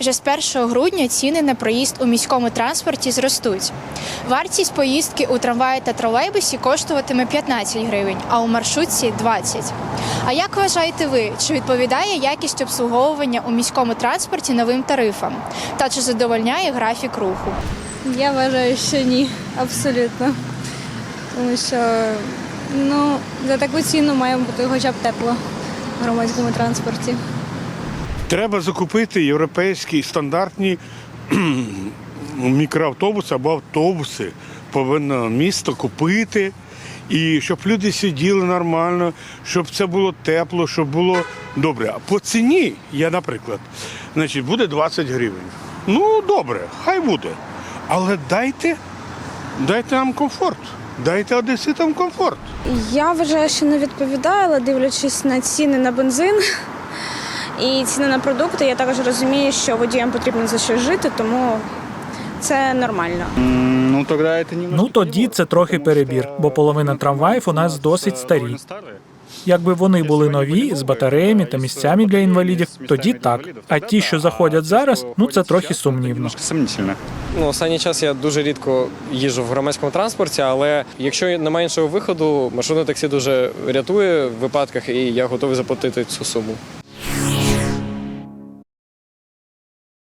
Вже з 1 грудня ціни на проїзд у міському транспорті зростуть. Вартість поїздки у трамваї та тролейбусі коштуватиме 15 гривень, а у маршрутці 20. А як вважаєте ви, чи відповідає якість обслуговування у міському транспорті новим тарифам? Та чи задовольняє графік руху? Я вважаю, що ні, абсолютно. Тому що ну, за таку ціну має бути хоча б тепло в громадському транспорті. Треба закупити європейські стандартні мікроавтобуси або автобуси. Повинно місто купити. І щоб люди сиділи нормально, щоб це було тепло, щоб було добре. А по ціні, я, наприклад, значить, буде 20 гривень. Ну, добре, хай буде. Але дайте, дайте нам комфорт. Дайте одеситам комфорт. Я вважаю, що не відповідає, але дивлячись на ціни на бензин і ціни на продукти, я також розумію, що водіям потрібно за що жити, тому це нормально. Ну Ну тоді це трохи перебір, бо половина трамваїв у нас досить старі. Якби вони були нові з батареями та місцями для інвалідів, тоді так. А ті, що заходять зараз, ну це трохи сумнівно. Ну, останній час я дуже рідко їжджу в громадському транспорті, але якщо немає іншого виходу, маршрутне таксі дуже рятує в випадках, і я готовий заплатити цю суму.